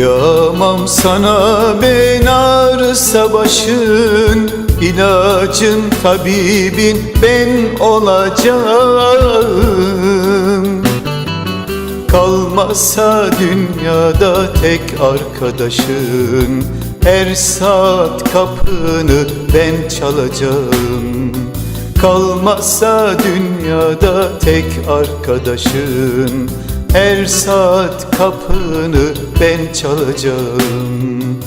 Kıyamam sana ben ağrısa başın ilacın tabibin ben olacağım. Kalmazsa dünyada tek arkadaşın Her saat kapını ben çalacağım. Kalmazsa dünyada tek arkadaşın Her saat kapını ben çalacağım.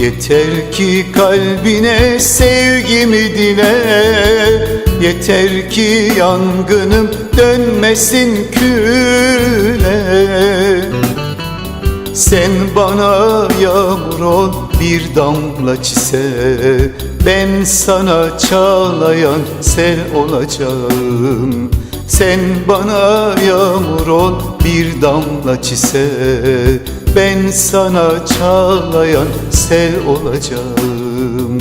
Yeter ki kalbine sevgimi dile. Yeter ki yangınım dönmesin küle. Sen bana yağmur ol bir damla çise. Ben sana çağlayan sel olacağım Sen bana yağmur ol bir damla çise. Ben sana çağlayan sel olacağım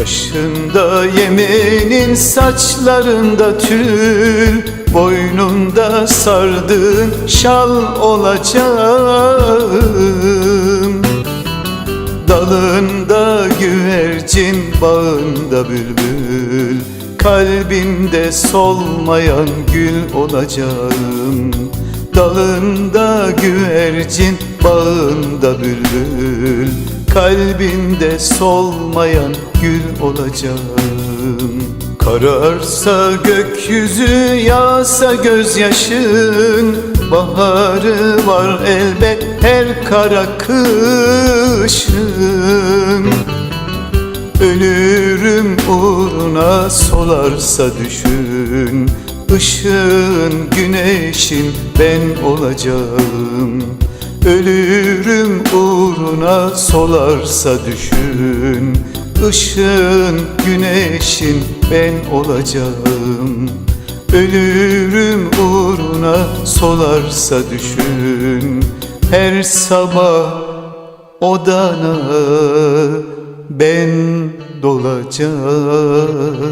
Başında yemenin saçlarında tül Boynunda sardığın şal olacağım. Dalında güvercin bağında bülbül Kalbinde solmayan gül olacağım. Dalında güvercin bağında bülbül. Kalbinde solmayan gül olacağım. Kararsa gökyüzü yağsa gözyaşın. Baharı var elbet her kara kışın Ölürüm uğruna solarsa düşün. Işığın güneşin ben olacağım. Ölürüm uğruna solarsa düşün. Işığın güneşin ben olacağım. Ölürüm uğruna solarsa düşün. Her sabah odana ben dolacağım